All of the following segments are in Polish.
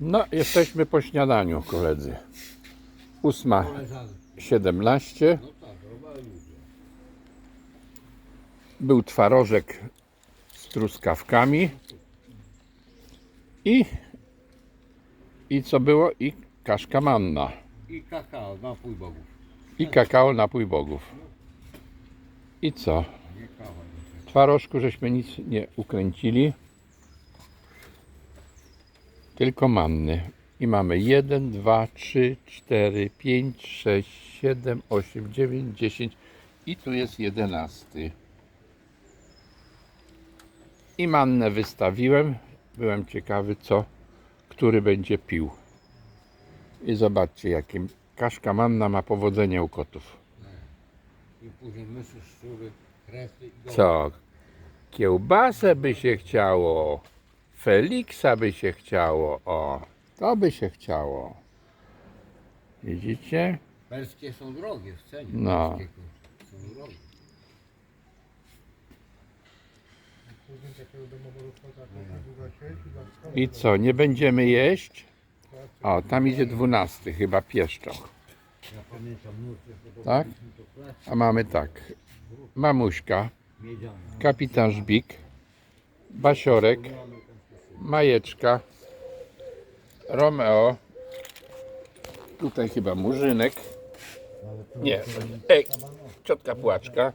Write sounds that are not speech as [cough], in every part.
No, jesteśmy po śniadaniu, koledzy. Ósma Koleżanki. 17. No tak, robali ludzie. Był twarożek z truskawkami. I, I co było? I kaszka manna. I kakao, napój bogów. I kakao napój bogów. I co? Twarożku żeśmy nic nie ukręcili. Tylko manny. I mamy 1, 2, 3, 4, 5, 6, 7, 8, 9, 10 i tu jest 11. I mannę wystawiłem. Byłem ciekawy, co, który będzie pił. I zobaczcie, jakim kaszka manna ma powodzenie u kotów. I później myszy, szczury, kresy i. Co? Kiełbasę by się chciało. Feliksa by się chciało. O, to by się chciało. Widzicie? Perskie są drogie w cenie. No. Perskie są drogie. I co, nie będziemy jeść? O, tam idzie dwunasty, chyba pieszczoch. Ja pamiętam Tak? to A mamy tak. Mamuśka, miedziana. kapitan Żbik, Basiorek, Majeczka, Romeo, tutaj chyba Murzynek, nie, ej, ciotka Płaczka,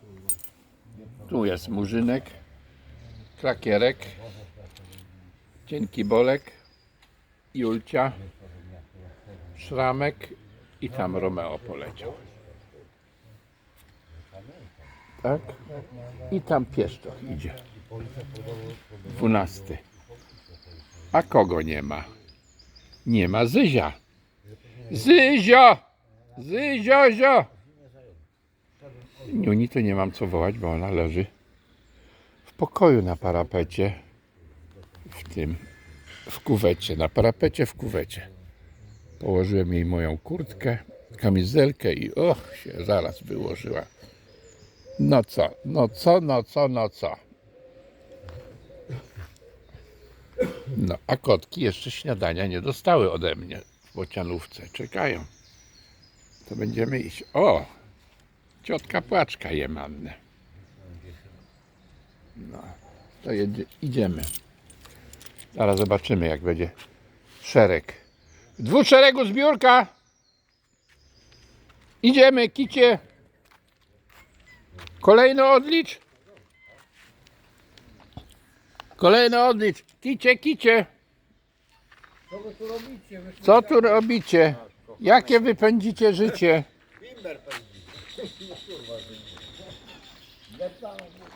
tu jest Murzynek, Krakierek, Cienki Bolek, Julcia, Szramek. I tam Romeo poleciał. Tak? I tam pieszczoch idzie. Dwunasty. A kogo nie ma? Nie ma Zyzia. Zyzio! Zyzio, zio! Niuni to nie mam co wołać, bo ona leży w pokoju na parapecie. W tym, w kuwecie, na parapecie w kuwecie. Położyłem jej moją kurtkę, kamizelkę i och, się zaraz wyłożyła. No co, no co, no co, no co. No, a kotki jeszcze śniadania nie dostały ode mnie w bocianówce. Czekają. To będziemy iść. O! Ciotka płaczka je mannę. No, to jedzie, idziemy. Zaraz zobaczymy, jak będzie szereg. W dwuszeregu zbiórka! Idziemy, kicie! Kolejny odlicz. Kolejny odlicz. Kicie, kicie. Co wy tu robicie? Co tu robicie? Jakie wypędzicie życie?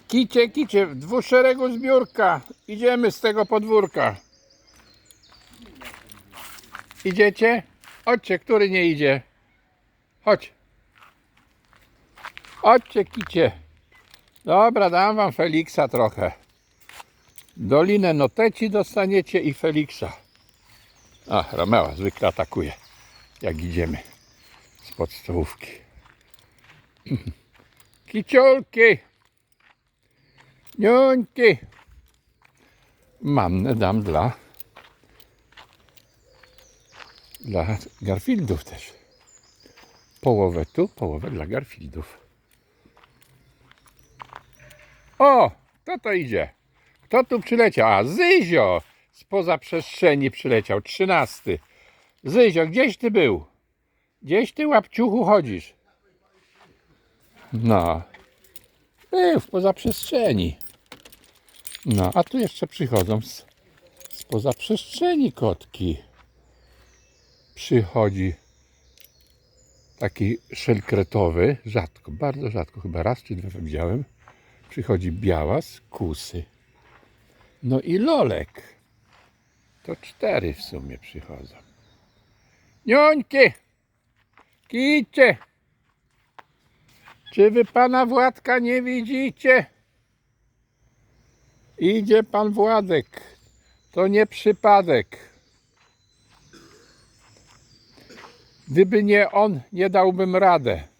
Kicie, kicie, w dwuszeregu zbiórka. Idziemy z tego podwórka. Idziecie? Chodźcie, który nie idzie? Chodź. Chodźcie, kicie. Dobra, dam wam Feliksa trochę. Dolinę Noteci dostaniecie i Feliksa. A, Romeo zwykle atakuje, jak idziemy z podstawówki. [laughs] Kiciolki, niuńki. Mannę dam dla dla Garfieldów też. Połowę tu, połowę dla Garfieldów. O, kto to idzie? Kto tu przyleciał? A, Zyzio! Spoza przestrzeni przyleciał, trzynasty. Zyzio, gdzieś ty był? Gdzieś ty, łapciuchu, chodzisz? No. Był spoza przestrzeni. No, a tu jeszcze przychodzą z, spoza przestrzeni kotki. Przychodzi taki szelkretowy, rzadko, bardzo rzadko, chyba raz czy dwa widziałem. Przychodzi białas, kusy. No i lolek. To cztery w sumie przychodzą. Niońki! Kicie! Czy wy pana Władka nie widzicie? Idzie pan Władek. To nie przypadek. Gdyby nie on, nie dałbym radę.